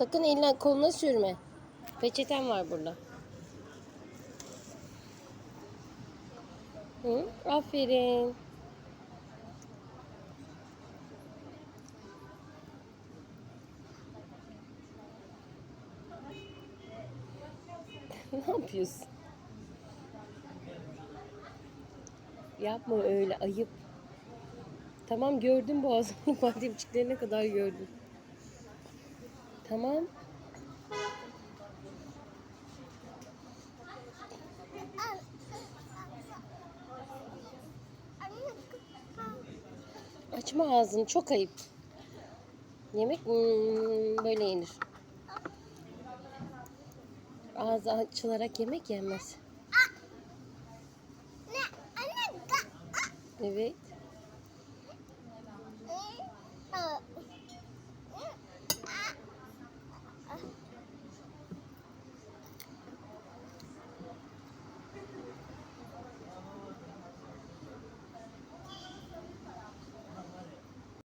Sakın eline koluna sürme. Peçeten var burada. Hı? Aferin. ne yapıyorsun? Yapma öyle ayıp. Tamam gördüm boğazının bademciklerine kadar gördüm. Tamam. Açma ağzını çok ayıp. Yemek hmm, böyle yenir. Ağzı açılarak yemek yenmez. Evet.